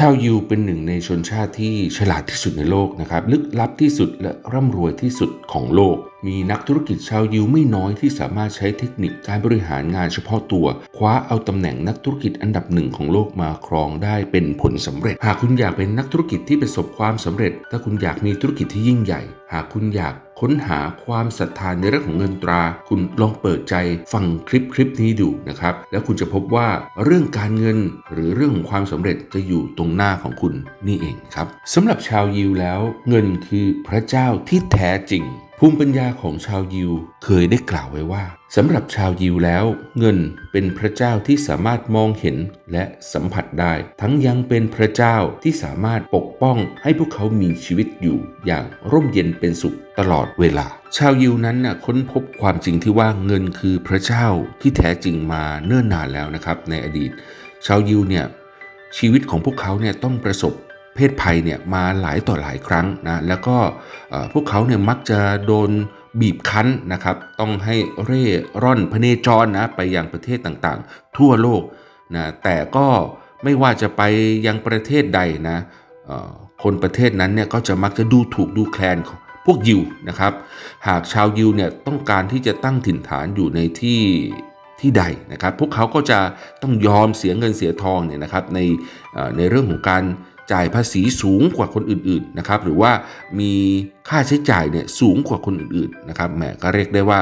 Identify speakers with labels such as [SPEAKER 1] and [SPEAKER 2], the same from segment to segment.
[SPEAKER 1] ชาวยิวเป็นหนึ่งในชนชาติที่ฉลาดที่สุดในโลกนะครับ ลึกลับที่สุดและร่ำรวยที่สุดของโลก มีนักธุรกิจชาวยิวไม่น้อยที่สามารถใช้เทคนิคการบริหารงานเฉพาะตัว คว้าเอาตำแหน่งนักธุรกิจอันดับหนึ่งของโลกมาครองได้เป็นผลสำเร็จ หากคุณอยากเป็นนักธุรกิจที่ประสบความสำเร็จ ถ้าคุณอยากมีธุรกิจที่ยิ่งใหญ่ หากคุณอยากค้นหาความศรัทธาในเรื่องของเงินตรา คุณลองเปิดใจฟังคลิปคลิปนี้ดูนะครับ แล้วคุณจะพบว่าเรื่องการเงินหรือเรื่องของความสำเร็จจะอยู่ตรงหน้าของคุณนี่เองครับสำหรับชาวยิวแล้ว เงินคือพระเจ้าที่แท้จริง ภูมิปัญญาของชาวยิวเคยได้กล่าวไว้ว่าสำหรับชาวยิวแล้ว เงินเป็นพระเจ้าที่สามารถมองเห็นและสัมผัสได้ ทั้งยังเป็นพระเจ้าที่สามารถปกป้องให้พวกเขามีชีวิตอยู่อย่างร่มเย็นเป็นสุขตลอดเวลา ชาวยิวนั้นน่ะค้นพบความจริงที่ว่าเงินคือพระเจ้าที่แท้จริงมาเนิ่นนานแล้วนะครับในอดีต ชาวยิวเนี่ยชีวิตของพวกเขาเนี่ยต้องประสบ เพศภัยเนี่ยมาหลายต่อหลายครั้งนะแล้วก็พวกเขาเนี่ยมักจะโดนบีบคั้นนะครับต้องให้เร่ร่อนพเนจรนะไปยังประเทศต่างๆ ทั่วโลกนะแต่ก็ไม่ว่าจะไปยังประเทศใดนะคนประเทศนั้นเนี่ยก็จะมักจะดูถูกดูแคลนพวกยิวนะครับ หากชาวยิวเนี่ยต้องการที่จะตั้งถิ่นฐานอยู่ในที่ที่ใดนะครับ พวกเขาก็จะต้องยอมเสียเงินเสียทองเนี่ยนะครับในในเรื่องของการ จ่ายภาษีสูงกว่าคนอื่นๆนะครับหรือว่ามีค่าใช้จ่ายเนี่ยสูงกว่าคนอื่นๆนะครับแหมก็เรียกได้ว่า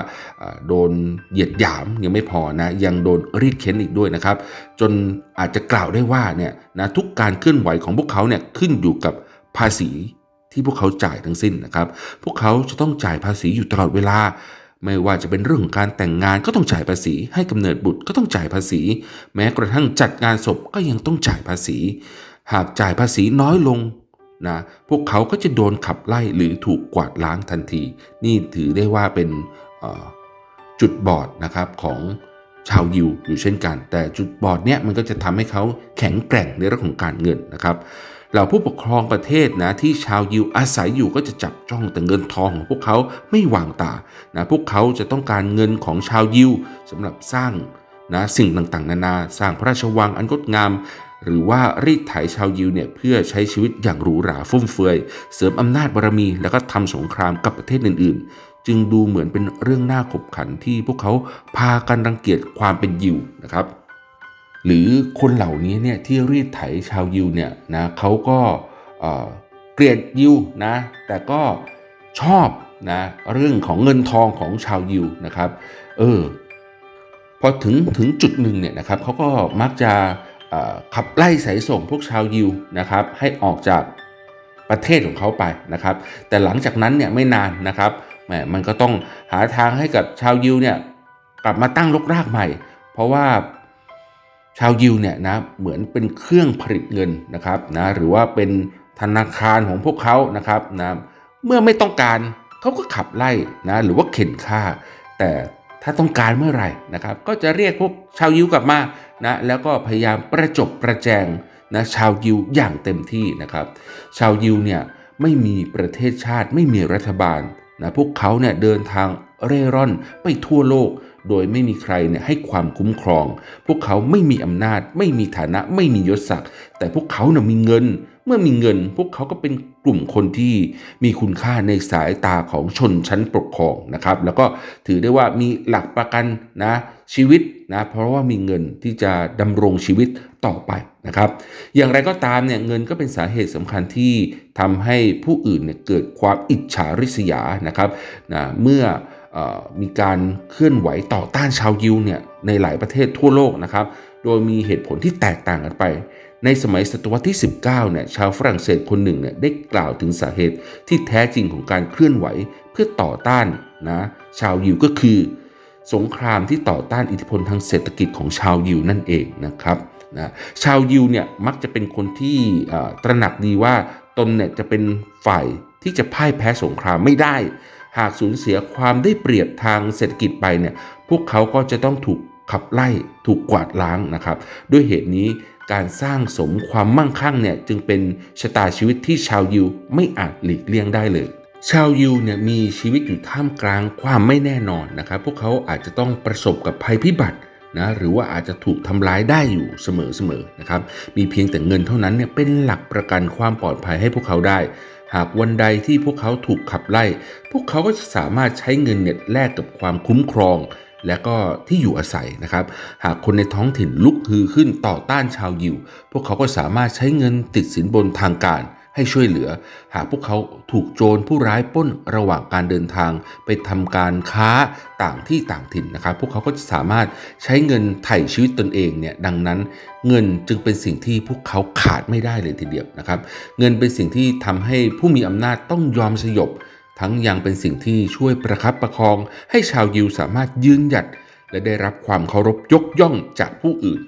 [SPEAKER 1] โดนเหยียดหยามยังไม่พอนะยังโดนรีดเค้นอีกด้วยนะครับจนอาจจะกล่าวได้ว่าเนี่ยนะทุกการเคลื่อนไหวของพวกเขาเนี่ยขึ้นอยู่กับภาษีที่พวกเขาจ่ายทั้งสิ้นนะครับ พวกเขาจะต้องจ่ายภาษีอยู่ตลอดเวลา ไม่ว่าจะเป็นเรื่องของการแต่งงานก็ต้องจ่ายภาษี ให้กำเนิดบุตรก็ต้องจ่ายภาษี แม้กระทั่งจัดงานศพก็ยังต้องจ่ายภาษี หากจ่ายภาษีน้อยลงนะพวกเขาก็จะโดนขับไล่หรือถูกกวาดล้างทันที นี่ถือได้ว่าเป็นจุดบอดนะครับของชาวยิวอยู่เช่นกัน แต่จุดบอดเนี้ยมันก็จะทำให้เขาแข็งแกร่งในเรื่องของการเงินนะครับเหล่าผู้ปกครองประเทศนะที่ชาวยิวอาศัยอยู่ก็จะจับจ้องแต่เงินทองของพวกเขาไม่วางตานะพวกเขาจะต้องการเงินของชาวยิวสำหรับสร้างนะสิ่งต่างๆ นานา สร้างพระราชวังอันงดงาม หรือว่ารีดไถชาวยิวเนี่ยเพื่อใช้ชีวิตอย่างหรูหราฟุ่มเฟือย เสริมอำนาจบารมี แล้วก็ทำสงครามกับประเทศอื่น ๆ จึงดูเหมือนเป็นเรื่องน่าขบขันที่พวกเขาพากันรังเกียจความเป็นยิวนะครับหรือคนเหล่านี้เนี่ยที่รีดไถชาวยิวเนี่ยนะเขาก็เกลียดยิวนะแต่ก็ชอบนะเรื่องของเงินทองของชาวยิวนะครับเออพอถึงถึงจุดหนึ่งเนี่ยนะครับเขาก็มักจะ ขับไล่สายส่งพวกชาวยิวนะครับให้ออกจากประเทศของเขาไปนะครับ แต่หลังจากนั้นเนี่ยไม่นานนะครับแหมมันก็ต้องหาทางให้กับชาวยิวเนี่ยกลับมาตั้งรกรากใหม่ เพราะว่าชาวยิวเนี่ยนะเหมือนเป็นเครื่องผลิตเงินนะครับนะหรือว่าเป็นธนาคารของพวกเขานะครับนะเมื่อไม่ต้องการเขาก็ขับไล่นะหรือว่าเข็นฆ่า แต่ ถ้าต้องการเมื่อไหร่นะครับ ก็จะเรียกพวกชาวยิวกลับมานะแล้วก็พยายามประจบประแจงนะชาวยิวอย่างเต็มที่นะครับ ชาวยิวเนี่ยไม่มีประเทศชาติไม่มีรัฐบาลนะพวกเขาเนี่ยเดินทางเร่ร่อนไปทั่วโลก โดยไม่มีใครเนี่ยให้ความคุ้มครอง พวกเขาไม่มีอำนาจ ไม่มีฐานะ ไม่มียศศักดิ์แต่พวกเขาเนี่ยมีเงิน เมื่อมีเงิน พวกเขาก็เป็น กลุ่มคนที่มีคุณค่าในสายตาของชนชั้นปกครองนะครับ แล้วก็ถือได้ว่ามีหลักประกันนะชีวิตนะเพราะว่ามีเงินที่จะดำรงชีวิตต่อไปนะครับ อย่างไรก็ตามเนี่ยเงินก็เป็นสาเหตุสำคัญที่ทำให้ผู้อื่นเนี่ยเกิดความอิจฉาริษยานะครับนะเมื่ออมีการเคลื่อนไหวต่อต้านชาวยิวเนี่ยในหลายประเทศทั่วโลกนะครับ โดยมีเหตุผลที่แตกต่างกันไป ในสมัยศตวรรษที่ 19เนี่ยชาวฝรั่งเศสคนหนึ่งเนี่ยได้กล่าวถึงสาเหตุที่แท้จริงของการเคลื่อนไหวเพื่อต่อต้านนะชาวยิวก็คือ สงครามที่ต่อต้านอิทธิพลทางเศรษฐกิจของชาวยิวนั่นเองนะครับนะชาวยิวเนี่ยมักจะเป็นคนที่อ่อตระหนักดีว่าตนเนี่ยจะเป็นฝ่ายที่จะพ่ายแพ้สงครามไม่ได้ หากสูญเสียความได้เปรียบทางเศรษฐกิจไปเนี่ยพวกเขาก็จะต้องถูกขับไล่ถูกกวาดล้างนะครับ ด้วยเหตุนี้ การสร้างสมความมั่งคั่งเนี่ยจึงเป็นชะตาชีวิตที่ชาวยิวไม่อาจหลีกเลี่ยงได้เลย ชาวยิวเนี่ยมีชีวิตอยู่ท่ามกลางความไม่แน่นอนนะครับ พวกเขาอาจจะต้องประสบกับภัยพิบัตินะหรือว่าอาจจะถูกทำร้ายได้อยู่เสมอๆนะครับ มีเพียงแต่เงินเท่านั้นเนี่ยเป็นหลักประกันความปลอดภัยให้พวกเขาได้ หากวันใดที่พวกเขาถูกขับไล่ พวกเขาก็จะสามารถใช้เงินเนี่ยแลกกับความคุ้มครอง และก็ที่อยู่อาศัยนะครับ หากคนในท้องถิ่นลุกฮือขึ้นต่อต้านชาวยิว พวกเขาก็สามารถใช้เงินติดสินบนทางการให้ช่วยเหลือ หากพวกเขาถูกโจรผู้ร้ายป้นระหว่างการเดินทางไปทำการค้าต่างที่ต่างถิ่นนะครับ พวกเขาก็จะสามารถใช้เงินไถ่ชีวิตตนเองเนี่ยดังนั้นเงินจึงเป็นสิ่งที่พวกเขาขาดไม่ได้เลยทีเดียวนะครับ เงินเป็นสิ่งที่ทำให้ผู้มีอำนาจต้องยอมสยบ ทั้งยังเป็นสิ่งที่ช่วยประคับประคองให้ชาวยิวสามารถยืนหยัด และได้รับความเคารพยกย่องจากผู้อื่น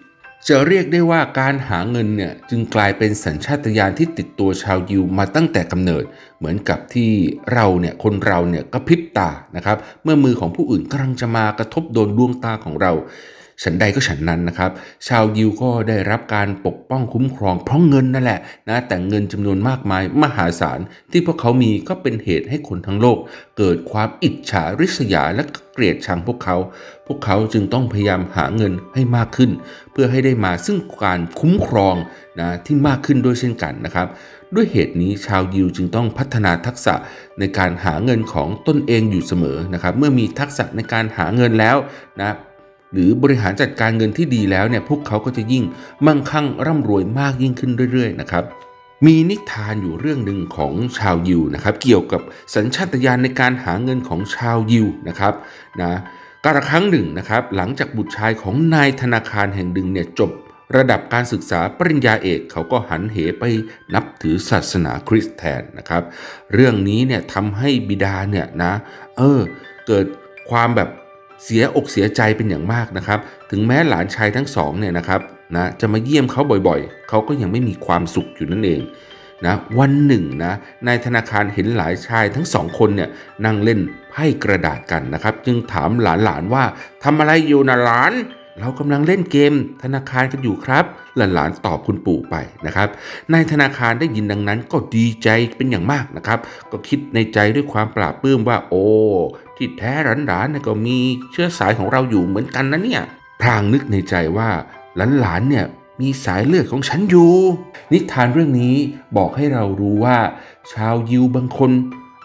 [SPEAKER 1] จะเรียกได้ว่าการหาเงินเนี่ยจึงกลายเป็นสัญชาตญาณที่ติดตัวชาวยิวมาตั้งแต่กำเนิด เหมือนกับที่เราเนี่ยคนเราเนี่ยก็พริบตานะครับ เมื่อมือของผู้อื่นกำลังจะมากระทบโดนดวงตาของเรา ฉันใดก็ฉันนั้นนะครับ ชาวยิวก็ได้รับการปกป้องคุ้มครองเพราะเงินนั่นแหละนะแต่เงินจำนวนมากมายมหาศาลที่พวกเขามีก็เป็นเหตุให้คนทั้งโลก เกิดความอิจฉาริษยาและเกลียดชังพวกเขา พวกเขาจึงต้องพยายามหาเงินให้มากขึ้น เพื่อให้ได้มาซึ่งการคุ้มครองนะที่มากขึ้นด้วยเช่นกันนะครับ ด้วยเหตุนี้ชาวยิวจึงต้องพัฒนาทักษะในการหาเงินของตนเองอยู่เสมอนะครับ เมื่อมีทักษะในการหาเงินแล้วนะ หรือบริหารจัดการเงินที่ดีแล้วเนี่ยพวกเขาก็จะยิ่งมั่งคั่งร่ำรวยมากยิ่งขึ้นเรื่อยๆนะครับมีนิทานอยู่เรื่องหนึ่งของชาวยิวนะครับ เกี่ยวกับสัญชาตญาณในการหาเงินของชาวยิวนะครับนะกาลครั้งหนึ่งนะครับ หลังจากบุตรชายของนายธนาคารแห่งหนึ่งเนี่ยจบระดับการศึกษาปริญญาเอกเขาก็หันเหไปนับถือศาสนาคริสต์แทนนะครับ เรื่องนี้เนี่ยทำให้บิดาเนี่ยนะเออเกิดความแบบ เสียอกเสียใจเป็นอย่างมากนะครับ ถึงแม้หลานชายทั้งสองเนี่ยนะครับนะจะมาเยี่ยมเขาบ่อยๆ เขาก็ยังไม่มีความสุขอยู่นั่นเองนะวันหนึ่งนะนายธนาคารเห็นหลายชายทั้งสองคนเนี่ยนั่งเล่นไพ่กระดาษกันนะครับ จึงถามหลานๆว่าทำอะไรอยู่นะหลาน เรากำลังเล่นเกมธนาคารกันอยู่ครับ หลานๆตอบคุณปู่ไปนะครับนายธนาคารได้ยินดังนั้นก็ดีใจเป็นอย่างมากนะครับ ก็คิดในใจด้วยความปราบปลื้มว่า โอ้ ที่แท้หลานๆเนี่ยก็มีเชื้อสายของเราอยู่เหมือนกันนะเนี่ยพลางนึกในใจว่าหลานๆเนี่ยมีสายเลือดของฉันอยู่ นิทานเรื่องนี้บอกให้เรารู้ว่า ชาวยิวบางคน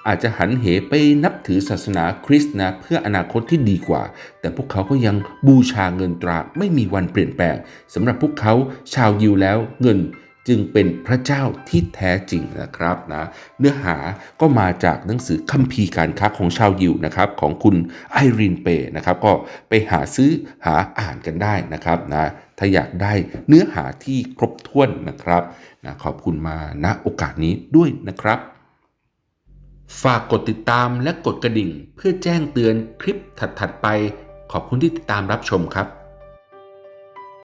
[SPEAKER 1] อาจจะหันเหไปนับถือศาสนาคริสต์นะเพื่ออนาคตที่ดีกว่า แต่พวกเขาก็ยังบูชาเงินตราไม่มีวันเปลี่ยนแปลงสำหรับพวกเขาชาวยิวแล้วเงิน จึงเป็นพระเจ้าที่แท้จริงนะครับนะเนื้อหาก็มาจากหนังสือคัมภีร์การค้าของชาวยิวนะครับของคุณไอรีนเปนะครับก็ไปหาซื้อหาอ่านกันได้นะครับนะถ้าอยากได้เนื้อหาที่ครบถ้วนนะครับนะขอบคุณมาณโอกาสนี้ด้วยนะครับ ฝากกดติดตามและกดกระดิ่ง เพื่อแจ้งเตือนคลิปถัดๆไป ขอบคุณที่ติดตามรับชมครับ